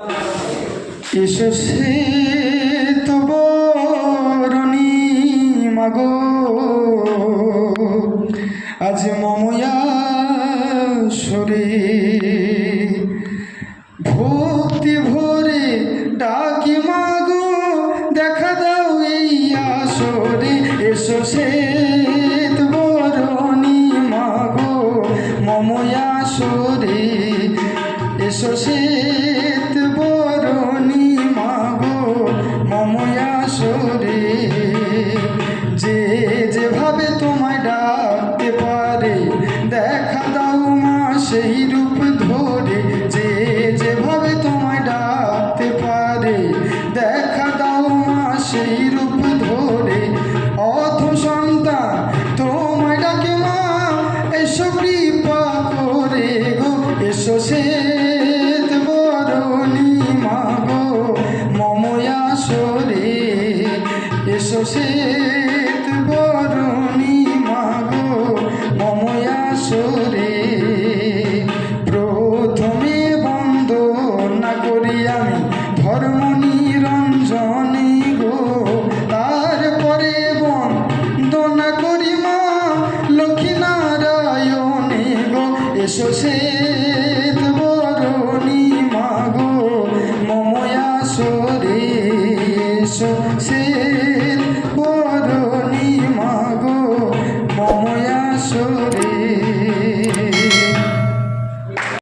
এসো সে তো বরণী মাগো। আজ মময়া সরে ভক্তি ভরে ডাকি মাগো, দেখা দাও এই আসরে। এসো সে বরণী মাগো, মময়া সরে এসো শ্বেত সেই রূপ ধরে যে যেভাবে তোমায় ডাকতে পারে। দেখা দাও মা, সেই রূপ ধরে। অথ সন্তান, তোমায় ডাকে মা, এসো কৃপা করে গো, এসো সরে এসো শ্বেত বরণী মাগো মময়া সরে করি আমি ধর্ম নিরঞ্জনে গো। তারপরে বন্দনা করি মা লক্ষ্মী নারায়ণে গো। এসো সে বরণী মাগো মময়া সরে এসো শ্বেত